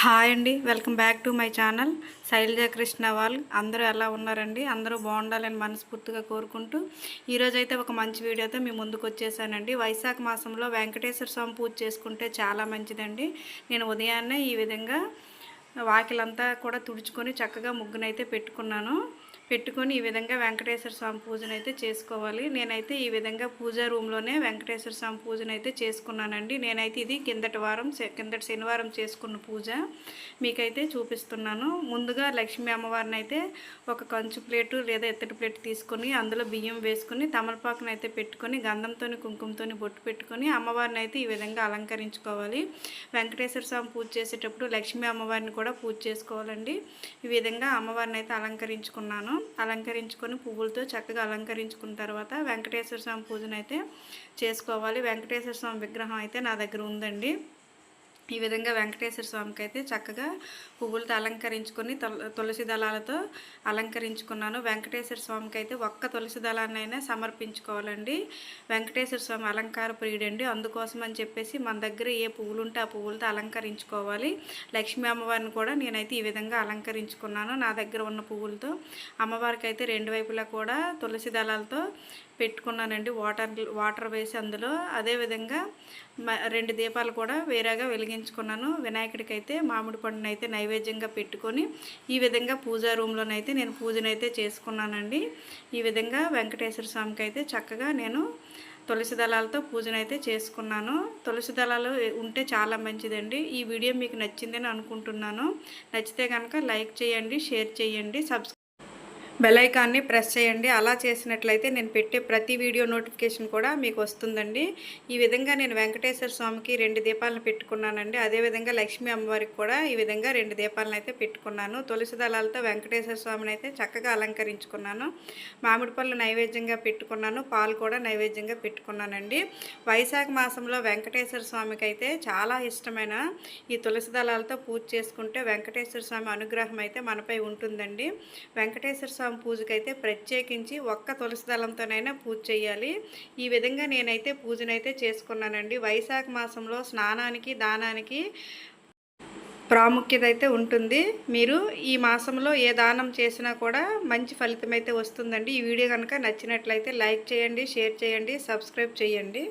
Hi అండి. Welcome back to my channel. Shailaja Krishna వాళ్ళు అందరూ ఎలా ఉన్నారండి? అందరూ బాగుండాలని మనస్ఫూర్తిగా కోరుకుంటూ ఈరోజైతే ఒక మంచి వీడియోతో మీ ముందుకు వచ్చేసానండి. వైశాఖ మాసంలో వెంకటేశ్వర స్వామి పూజ చేసుకుంటే చాలా మంచిదండి. నేను ఉదయాన్నే ఈ విధంగా వాకిలంతా కూడా తుడుచుకొని చక్కగా ముగ్గునైతే పెట్టుకున్నాను. పెట్టుకొని ఈ విధంగా వెంకటేశ్వర స్వామి పూజనైతే చేసుకోవాలి. నేనైతే ఈ విధంగా పూజా రూమ్లోనే వెంకటేశ్వర స్వామి పూజనైతే అయితే చేసుకున్నానండి. నేనైతే ఇది కిందటి వారం శ- కిందటి శనివారం చేసుకున్న పూజ. మీకైతే చూపిస్తున్నాను. ముందుగా లక్ష్మీ అమ్మవారిని అయితే ఒక కంచు ప్లేటు లేదా ఎత్తటి ప్లేట్ తీసుకొని అందులో బియ్యం వేసుకొని తమలపాకును అయితే పెట్టుకొని గంధంతో కుంకుమతో బొట్టు పెట్టుకొని అమ్మవారిని అయితే ఈ విధంగా అలంకరించుకోవాలి. వెంకటేశ్వర స్వామి పూజ చేసేటప్పుడు లక్ష్మీ అమ్మవారిని కూడా కూడా పూజ చేసుకోవాలండి. ఈ విధంగా అమ్మవారిని అయితే అలంకరించుకున్నాను. అలంకరించుకొని పువ్వులతో చక్కగా అలంకరించుకున్న తర్వాత వెంకటేశ్వర స్వామి పూజనైతే చేసుకోవాలి. వెంకటేశ్వర స్వామి విగ్రహం అయితే నా దగ్గర ఉందండి. ఈ విధంగా వెంకటేశ్వర స్వామికి అయితే చక్కగా పువ్వులతో అలంకరించుకొని తుల- తులసి దళాలతో అలంకరించుకున్నాను. వెంకటేశ్వర స్వామికి అయితే ఒక్క తులసి దళాన్నైనా సమర్పించుకోవాలండి. వెంకటేశ్వర స్వామి అలంకార ప్రియుడండి. అందుకోసం అని చెప్పేసి మన దగ్గర ఏ పువ్వులు ఉంటే ఆ పువ్వులతో అలంకరించుకోవాలి. లక్ష్మీ అమ్మవారిని కూడా నేనైతే ఈ విధంగా అలంకరించుకున్నాను. నా దగ్గర ఉన్న పువ్వులతో అమ్మవారికి అయితే రెండు వైపులా కూడా తులసి దళాలతో పెట్టుకున్నానండి. వాటర్ వాటర్ వేసి అందులో అదేవిధంగా మ- రెండు దీపాలు కూడా వేరేగా వెలిగించుకున్నాను వినాయకుడికి అయితే మామిడి పండును అయితే నైవేద్యంగా పెట్టుకొని ఈ విధంగా పూజా రూమ్లోనైతే నేను పూజనైతే చేసుకున్నానండి. ఈ విధంగా వెంకటేశ్వర స్వామికి అయితే చక్కగా నేను తులసి దళాలతో పూజనైతే చేసుకున్నాను. తులసి దళాలు ఉంటే చాలా మంచిదండి. ఈ వీడియో మీకు నచ్చిందని అనుకుంటున్నాను. నచ్చితే కనుక లైక్ చేయండి షేర్ చేయండి సబ్స్క్రైబ్ బెలైకాన్ని ప్రెస్ చేయండి. అలా చేసినట్లయితే నేను పెట్టే ప్రతి వీడియో నోటిఫికేషన్ కూడా మీకు వస్తుందండి. ఈ విధంగా నేను వెంకటేశ్వర స్వామికి రెండు దీపాలను పెట్టుకున్నానండి. అదేవిధంగా లక్ష్మీ అమ్మవారికి కూడా ఈ విధంగా రెండు దీపాలను అయితే పెట్టుకున్నాను. తులసి దళాలతో వెంకటేశ్వర స్వామిని అయితే చక్కగా అలంకరించుకున్నాను. మామిడి పళ్ళు నైవేద్యంగా పెట్టుకున్నాను. పాలు కూడా నైవేద్యంగా పెట్టుకున్నానండి. వైశాఖ మాసంలో వెంకటేశ్వర స్వామికి అయితే చాలా ఇష్టమైన ఈ తులసి దళాలతో పూజ చేసుకుంటే వెంకటేశ్వర స్వామి అనుగ్రహం అయితే మనపై ఉంటుందండి. వెంకటేశ్వర స్వామి పూజకైతే ప్రత్యేకించి ఒక్క తులసి దళంతోనైనా పూజ చేయాలి ఈ విధంగా నేనైతే పూజనైతే చేసుకున్నానండి. వైశాఖ మాసంలో స్నానానికి దానానికి ప్రాముఖ్యత అయితే ఉంటుంది. మీరు ఈ మాసంలో ఏ దానం చేసినా కూడా మంచి ఫలితం అయితే వస్తుందండి. ఈ వీడియో కనుక నచ్చినట్లయితే లైక్ చేయండి షేర్ చేయండి సబ్స్క్రైబ్ చేయండి.